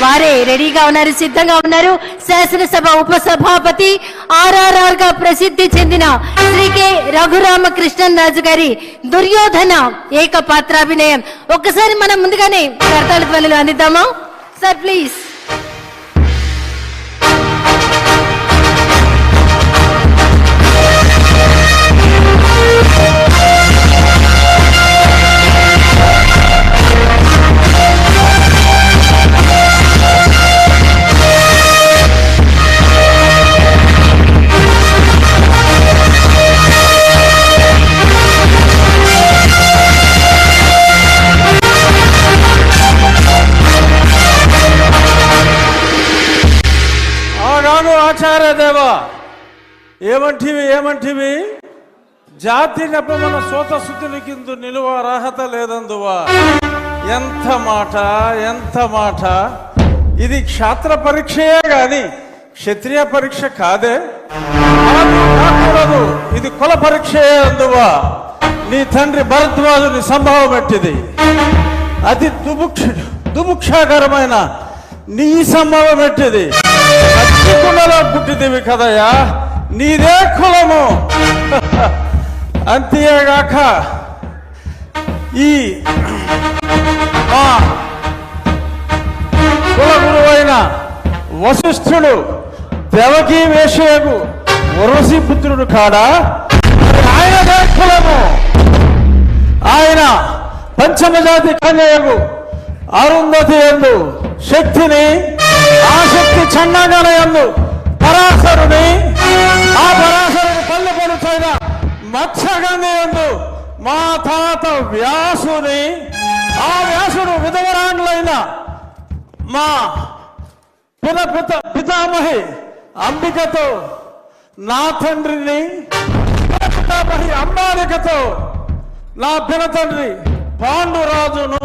వారే రెడీగా ఉన్నారు సిద్ధంగా ఉన్నారు. శాసనసభ ఉపసభాపతి ఆర్ఆర్ఆర్గా ప్రసిద్ధి చెందిన శ్రీ కె. రఘురామకృష్ణన్ రాజు గారి దుర్యోధన ఏకపాత్రాభినయం. ఒక్కసారి మనం ముందుగానే కర్తాళ ధ్వనులు అందిద్దామా? సార్ ప్లీజ్ ఆగాను దేవా. ఏమంటివి ఏమంటివి? జాతి నెపమన సోత శుద్ధుని కింద నిలువ అర్హత లేదందువా. ఎంత మాట ఎంత మాట. ఇది క్షాత్ర పరీక్షయే గాని క్షత్రియ పరీక్ష కాదే. కాకూడదు. ఇది కుల పరీక్షయే అందువా. నీ తండ్రి భరద్వాజుని సంభవం పెట్టింది అది దుముక్ష దుముక్షాకరమైన నీ సంభవం పెట్టింది కులలో పుట్టిదివి కదయ్యా? నీదే కులము. అంతేగాక ఈ మా కుల గురువైన వశిష్ఠుడు దేవకీ వేషయకు వరసి పుత్రుడు కాడా? ఆయనదే కులము. ఆయన పంచమజాతి కన్యకు అరుంధతి ఎందు శక్తిని ఆసక్తి శక్తి ఎందు పరాశరుని ఆ పరాశరుని పల్లె పడుచైన మత్స్యగంధి ఎందు మా తాత వ్యాసుని ఆ వ్యాసుడు విధవరాండ్లైన మా పిత పిత పితామహి అంబికతో నా తండ్రిని పితామహి అంబాలికతో నా పినతండ్రి పాండురాజును